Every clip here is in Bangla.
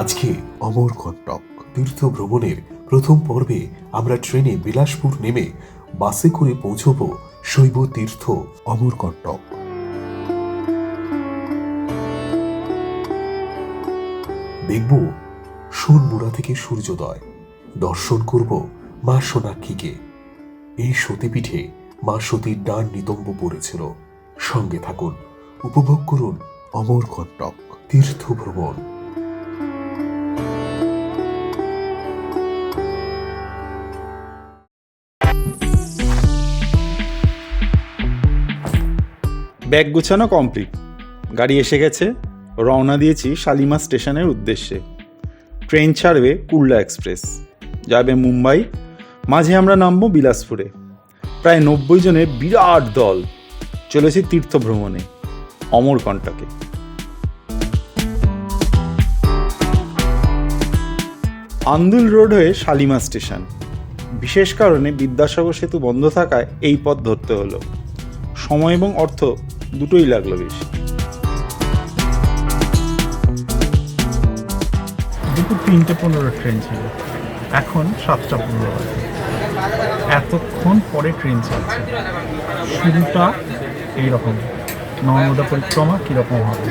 আজকে অমর কন্টক, তীর্থ ভ্রমণের প্রথম পর্বে আমরা ট্রেনে বিলাসপুর নেমে বাসে করে পৌঁছব শৈব তীর্থ অমর কন্টক। দেখব সোনমুড়া থেকে সূর্যোদয়, দর্শন করব মা সোনাক্ষীকে। এই সতীপীঠে মা সতীর ডান নিতম্ব পড়েছিল। সঙ্গে থাকুন, উপভোগ করুন অমর কন্টক, তীর্থ ভ্রমণ। ব্যাগ গুছানো কমপ্লিট গাড়ি এসে গেছে। রওনা দিয়েছি শালিমা স্টেশনের উদ্দেশ্যে। ট্রেন ছাড়বে কুল্লা এক্সপ্রেস। যাবে মুম্বাই। মাঝে আমরা নামবো বিলাসপুরে। প্রায় নব্বই জনের বিরাট দল। চলেছি তীর্থ ভ্রমণে অমরকণ্টকে আন্দুল রোড হয়ে শালিমা স্টেশন। বিশেষ কারণে বিদ্যাসাগর সেতু বন্ধ থাকায় এই পথ ধরতে হলো। সময় এবং অর্থ দুটোই লাগল বেশি। দুপুর তিনটে পনেরো ট্রেন ছিল। এখন সাতটা পনেরো এতক্ষণ পরে ট্রেন চলছে। শুরুটা এইরকম। নর্মদা পরিক্রমা কীরকম হবে?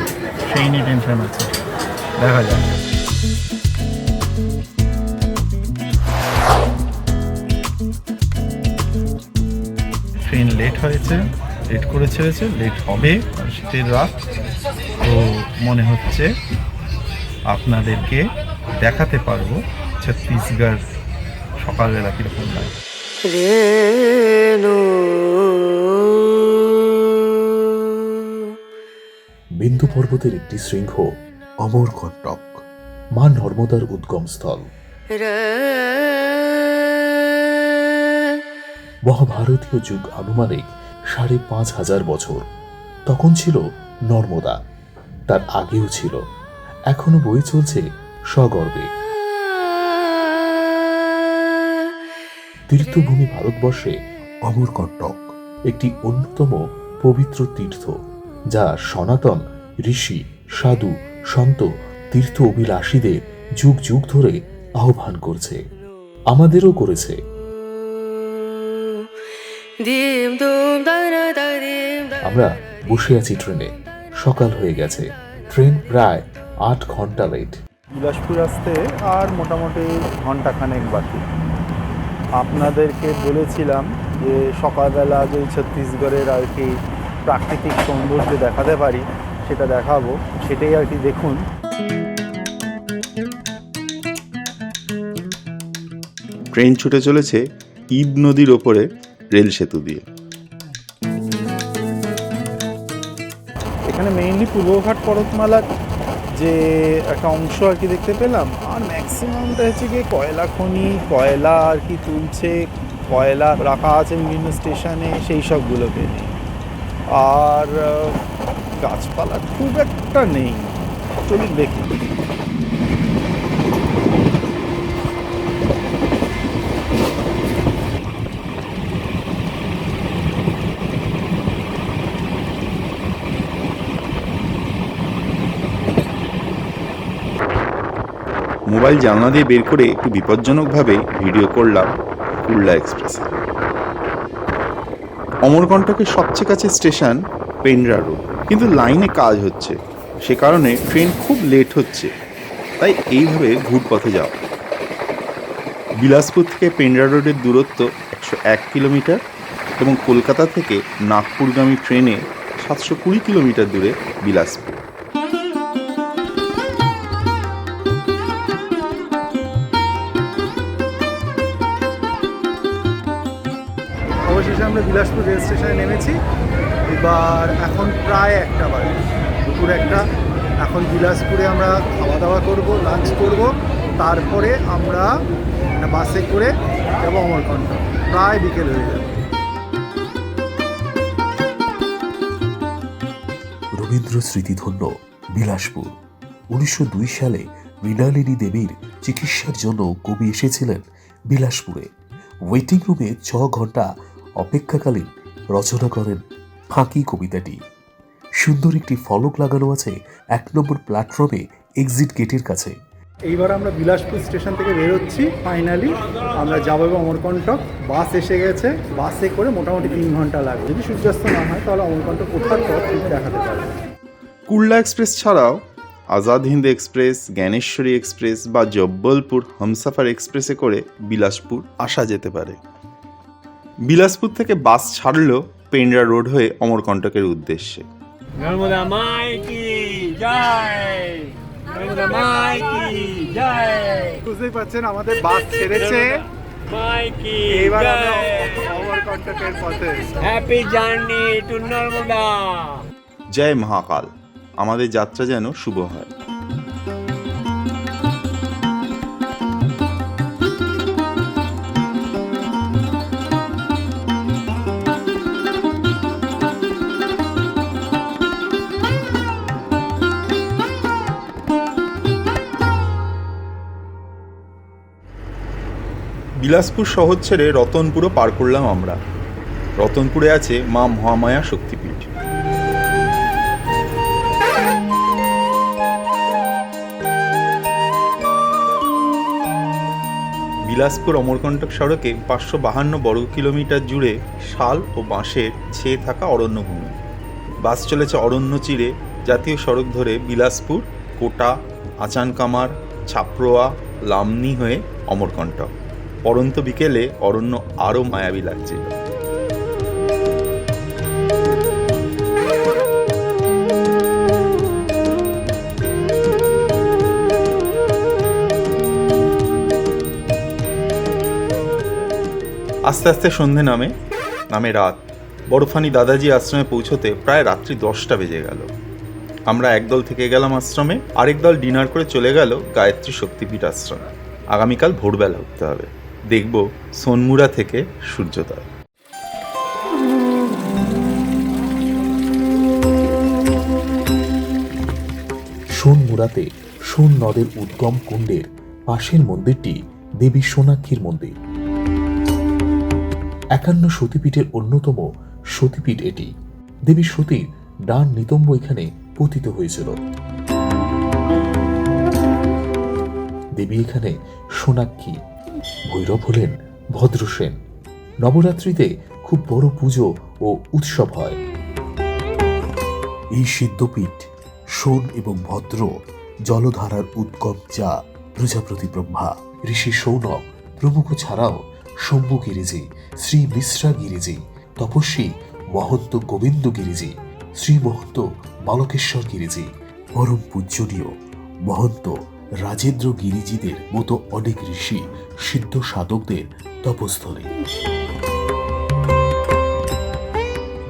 সেই নিয়ে টেনশন আছে। দেখা যাক। ট্রেন লেট হয়েছে। লেট করে ছেড়েছে লেট হবে আর শীতের রাত। তো মনে হচ্ছে আপনাদেরকে দেখাতে পারব ছত্তিশগড় সকালবেলা কীরকম লাগে। বিন্দু পর্বতের একটি শৃঙ্গ অমর কন্টক মা নর্মদার উদ্গম স্থল। মহাভারতীয় যুগ আনুমানিক সাড়ে পাঁচ হাজার বছর। তখন ছিল নর্মদা। তার আগেও ছিল। এখনও বয়ে চলছে সগর্বে তীর্থভূমি ভারতবর্ষে অমরকণ্টক একটি অন্যতম পবিত্র তীর্থ, যা সনাতন, ঋষি, সাধু, সন্ত, তীর্থ অভিলাষীদের যুগ যুগ ধরে আহ্বান করছে। আমাদেরও করেছে। আমরা বসে আছি ট্রেনে। সকাল হয়ে গেছে। ট্রেন প্রায় আট ঘণ্টা লেট বিলাসপুর আসতে আর মোটামুটি ঘন্টাখানেক বাকি। আপনাদেরকে বলেছিলাম যে সকালবেলা যে ছত্তিশগড়ের আর কি প্রাকৃতিক সৌন্দর্য দেখাতে পারি সেটা দেখাবো। সেটাই আর কি দেখুন। ট্রেন ছুটে চলেছে ইব নদীর ওপরে রেল সেতু দিয়ে। মেইনলি পূর্বঘাট পর্বতমালার যে একটা অংশ আর কি দেখতে পেলাম, আর ম্যাক্সিমামটা হচ্ছে গিয়ে কয়লা খনি, কয়লা আর কি তুলছে, কয়লা রাখা আছে বিভিন্ন স্টেশনে সেই সবগুলোকে নিয়ে। আর গাছপালা খুব একটা নেই। চলুন দেখি। মোবাইল জানলা দিয়ে বের করে একটু বিপজ্জনকভাবে ভিডিও করলাম কুল্লা এক্সপ্রেসে। অমরকণ্টকের সবচেয়ে কাছে স্টেশন পেন্ড্রা রোড। কিন্তু লাইনে কাজ হচ্ছে। সে কারণে ট্রেন খুব লেট হচ্ছে। তাই এইভাবে ঘুরপথে যাওয়া বিলাসপুর থেকে পেন্ড্রা রোডের দূরত্ব একশো এক কিলোমিটার এবং কলকাতা থেকে নাগপুরগামী ট্রেনে সাতশো কুড়ি কিলোমিটার দূরে বিলাসপুর। আমরা বিলাসপুর রেল স্টেশনে নেমেছি। এবার এখন প্রায় একটা বাজে। দুপুর একটা। এখন বিলাসপুরে আমরা খাওয়া দাওয়া করব লাঞ্চ করব। তারপরে আমরা বাসে করে যাব অমরকণ্ঠ। প্রায় বিকেল হয়ে যাবে। রবীন্দ্র স্মৃতিধন্য, বিলাসপুর। উনিশশো দুই সালে মৃণালিনী দেবীর চিকিৎসার জন্য কবি এসেছিলেন বিলাসপুরে। ওয়েটিং রুমে ছ ঘণ্টা অপেক্ষাকালীন রচনা করেন ফাঁকি কবিতাটি। সুন্দর একটি ফলক লাগানো আছে এক নম্বর প্ল্যাটফর্মে এক্সিট গেটের কাছে। এইবার আমরা বিলাসপুর স্টেশন থেকে বেরোচ্ছি ফাইনালি আমরা যাব এবার অমরকণ্টক। বাস এসে গেছে বাসে করে মোটামুটি তিন ঘণ্টা লাগবে। যদি সূর্যাস্ত না হয় তাহলে অমরকণ্টক কোথার পর ঠিক দেখাতে পারবে? কুর্লা এক্সপ্রেস ছাড়াও আজাদ হিন্দ এক্সপ্রেস জ্ঞানেশ্বরী এক্সপ্রেস বা জব্বলপুর হামসাফার এক্সপ্রেসে করে বিলাসপুর আসা যেতে পারে। বিলাসপুর থেকে বাস ছাড়লেও পেন্ডরা রোড হয়ে অমরকণ্টকের উদ্দেশ্যে। বুঝতেই পারছেন আমাদের বাস ছেড়েছে। মাই আমরা অমরকণ্টকের পথে। Happy journey to Narmada. জয় মহাকাল। আমাদের যাত্রা যেন শুভ হয়। বিলাসপুর শহর ছেড়ে রতনপুরও পার করলাম আমরা। রতনপুরে আছে মা মহামায়া শক্তিপীঠ। বিলাসপুর অমরকণ্টক সড়কে পাঁচশো বাহান্ন বর্গ কিলোমিটার জুড়ে শাল ও বাঁশের ছেয়ে থাকা অরণ্যভূমি। বাস চলেছে অরণ্য চিরে, জাতীয় সড়ক ধরে বিলাসপুর, কোটা, আচানকামার, ছাপরোয়া, লামনি হয়ে অমরকণ্টক। পরন্ত বিকেলে অরণ্য আরও মায়াবী লাগছিল আস্তে আস্তে সন্ধে নামে নামে রাত। বরফানি দাদাজি আশ্রমে পৌঁছতে প্রায় রাত্রি দশটা বেজে গেল। আমরা একদল থেকে গেলাম আশ্রমে, আরেক দল ডিনার করে চলে গেল গায়ত্রী শক্তিপীঠ আশ্রমে। আগামীকাল ভোরবেলা উঠতে হবে। দেখব সোনমুরা থেকে সূর্যোদয়। সোন মুরাতে সোন নদের উদ্গম কুণ্ডের পাশের মন্দিরটি দেবী সোনাক্ষীর মন্দির। একান্ন সতীপীঠের অন্যতম সতীপীঠ এটি। দেবী সতীর ডান নিতম্ব এখানে পতিত হয়েছিল। দেবী এখানে সোনাক্ষী ভৈরব হলেন ভদ্রসেন নবরাত্রিতে খুব বড় পুজো ও উৎসব হয়। এই সিদ্ধপীঠ সোন এবং ভদ্র জলধারার উদ্গম যা প্রজাপতি ব্রহ্মা, ঋষি সৌনক, প্রমুখ ছাড়াও শম্ভু গিরিজি শ্রী মিশ্রা গিরিজি তপস্বী মহন্ত গোবিন্দ গিরিজি শ্রী মহন্ত বালকেশ্বর গিরিজি পরম পূজনীয় মহন্ত রাজেন্দ্র গিরিজিদের মতো অনেক ঋষি সিদ্ধ সাধকদের তপস্থলে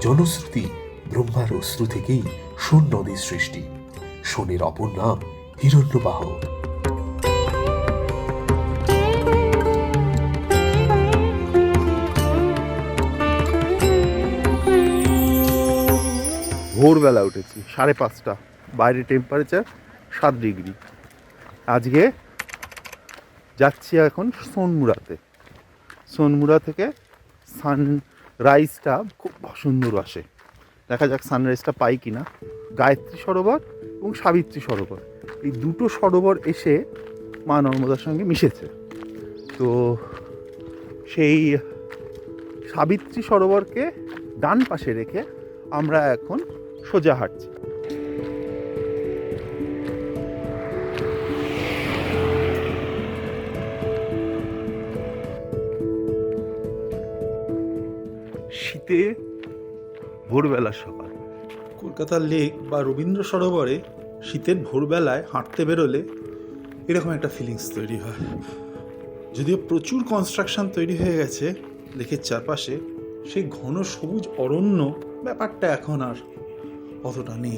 জনশ্রুতি ব্রহ্মার অস্ত্র থেকেই সোন নদীর সৃষ্টি। সোনের অপর নাম হিরণ্যবাহ। ভোরবেলা উঠেছি, সাড়ে পাঁচটা। বাইরে টেম্পারেচার সাত ডিগ্রি আজকে যাচ্ছি এখন সোনমুড়াতে। সোনমুড়া থেকে সানরাইজটা খুব সুন্দর আসে। দেখা যাক সানরাইজটা পাই কি না গায়ত্রী সরোবর এবং সাবিত্রী সরোবর। এই দুটো সরোবর এসে মা নর্মদার সঙ্গে মিশেছে। তো সেই সাবিত্রী সরোবরকে ডান পাশে রেখে আমরা এখন সোজা হাঁটছি। শীতে ভোরবেলা সকাল। কলকাতার লেক বা রবীন্দ্র সরোবরে শীতের ভোরবেলায় হাঁটতে বেরোলে এরকম একটা ফিলিংস তৈরি হয়। যদিও প্রচুর কনস্ট্রাকশন তৈরি হয়ে গেছে, লেকের চারপাশে সেই ঘন সবুজ অরণ্য ব্যাপারটা এখন আর অতটা নেই।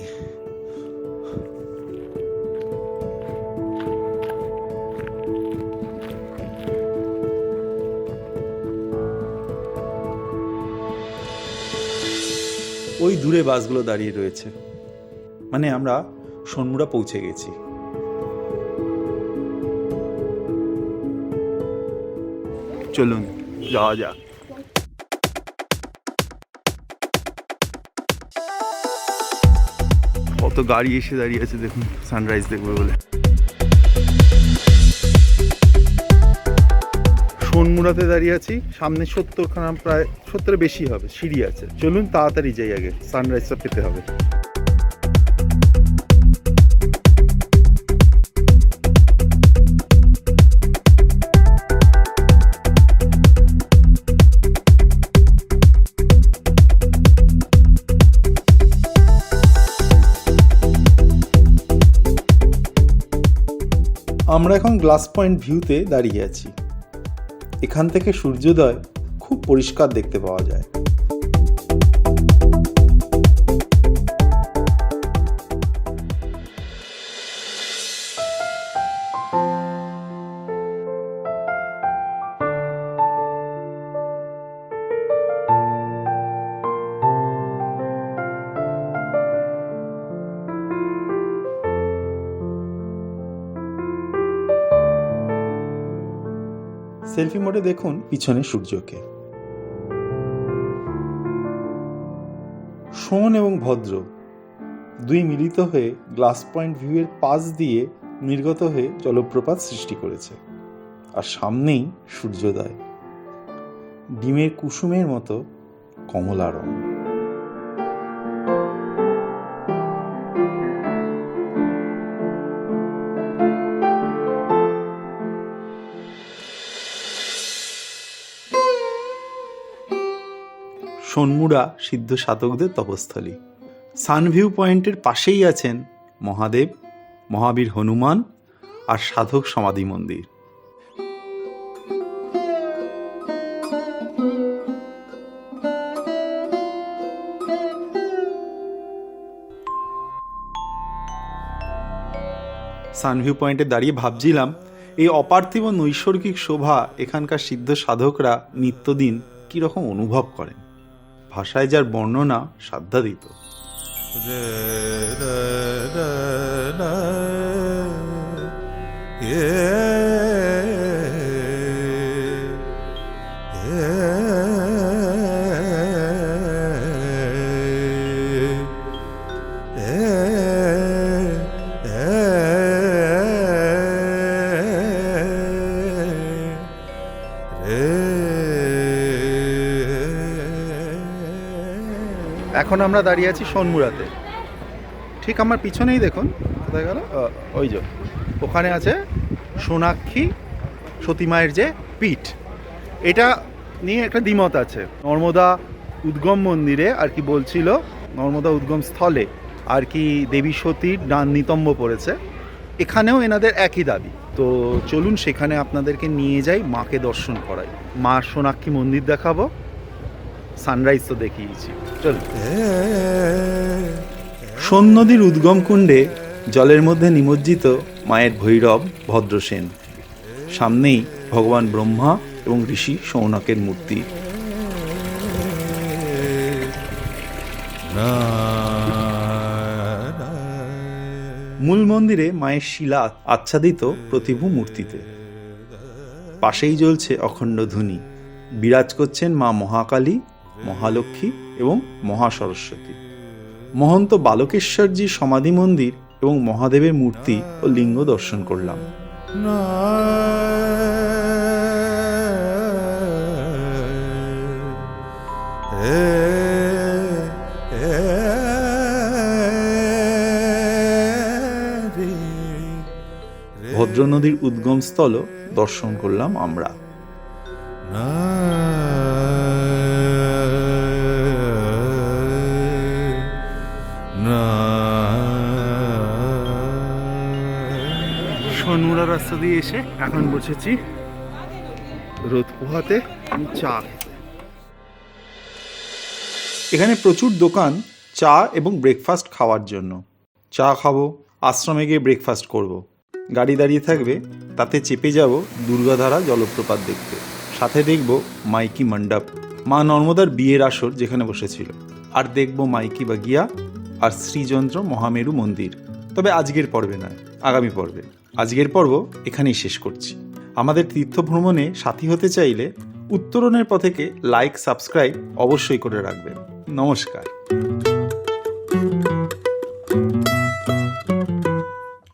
ওই দূরে বাসগুলো দাঁড়িয়ে রয়েছে। মানে আমরা সন্মুরা পৌঁছে গেছি। চলুন, যাওয়া যাক। কত গাড়ি এসে দাঁড়িয়ে আছে দেখুন, সানরাইজ দেখবে বলে। সোনমুড়াতে দাঁড়িয়ে আছি? সামনে সত্তরখানা, প্রায় সত্তরের বেশি হবে, সিঁড়ি আছে। চলুন তাড়াতাড়ি যাই আগে সানরাইজটা পেতে হবে। আমরা এখন গ্লাস পয়েন্ট ভিউতে দাঁড়িয়ে আছি। এখান থেকে সূর্যোদয় খুব পরিষ্কার দেখতে পাওয়া যায়। সেলফি মোডে দেখুন পিছনে সূর্যকে। সোন এবং ভদ্র দুই মিলিত হয়ে গ্লাস পয়েন্ট ভিউয়ের পাশ দিয়ে নির্গত হয়ে জলপ্রপাত সৃষ্টি করেছে। আর সামনেই সূর্যোদয়। ডিমের কুসুমের মতো কমলা রং সন্মুড়া সিদ্ধ সাধকদের তপস্থলী। সানভিউ পয়েন্টের পাশেই আছেন মহাদেব, মহাবীর হনুমান আর সাধক সমাধি মন্দির। সানভিউ পয়েন্টে দাঁড়িয়ে ভাবছিলাম, এই অপার্থিব নৈসর্গিক শোভা এখানকার সিদ্ধ সাধকরা নিত্যদিন কীরকম অনুভব করেন। ভাষায় যার বর্ণনা সাধ্যাদিত এখন আমরা দাঁড়িয়ে আছি সোনমুড়াতে ঠিক আমার পিছনেই দেখুন, কোথায় গেল? ওই যে, ওখানে আছে সোনাক্ষী সতীমায়ের যে পীঠ। এটা নিয়ে একটা দ্বিমত আছে। নর্মদা উদ্গম মন্দিরে আর কি বলছিল, নর্মদা উদ্গম স্থলে আর কি দেবী সতীর ডান নিতম্ব পড়েছে। এখানেও এনাদের একই দাবি। তো চলুন সেখানে আপনাদেরকে নিয়ে যাই, মাকে দর্শন করাই। মা সোনাক্ষী মন্দির দেখাবো। সানরাইজ তো দেখিয়েছি। চল। সোন নদীর উদ্গম কুণ্ডে জলের মধ্যে নিমজ্জিত মায়ের ভৈরব ভদ্রসেন। সামনেই ভগবান ব্রহ্মা এবং ঋষি সৌনকের মূর্তি। মূল মন্দিরে মায়ের শিলা আচ্ছাদিত প্রতিভু মূর্তিতে। পাশেই জ্বলছে অখণ্ড ধ্বনি। বিরাজ করছেন মা মহাকালী মহালক্ষ্মী এবং মহাসরস্বতী। মহন্ত বালকেশ্বরজি সমাধি মন্দির এবং মহাদেবের মূর্তি ও লিঙ্গ দর্শন করলাম। ভদ্র নদীর উদ্গমস্থল দর্শন করলাম আমরা। সোনমুড়া রাস্তা দিয়ে এসে এখন বসেছি রোদ পোহাতে চা খেতে। এখানে প্রচুর দোকান চা এবং ব্রেকফাস্ট খাওয়ার জন্য। চা খাব, আশ্রমে গিয়ে ব্রেকফাস্ট করব। গাড়ি দাঁড়িয়ে থাকবে, তাতে চেপে যাব দুর্গাধারা জলপ্রপাত দেখতে। সাথে দেখব মাইকি মণ্ডপ, মা নর্মদার বিয়ের আসর যেখানে বসেছিল। আর দেখব মাইকি বাগিয়া আর শ্রীযন্ত্র মহামেরু মন্দির। তবে আজকের পর্বে নয়, আগামী পর্বে। আজকের পর্ব এখানেই শেষ করছি। আমাদের তীর্থ ভ্রমণে সাথী হতে চাইলে উত্তরণের পথেকে লাইক সাবস্ক্রাইব অবশ্যই করে রাখবেন। নমস্কার।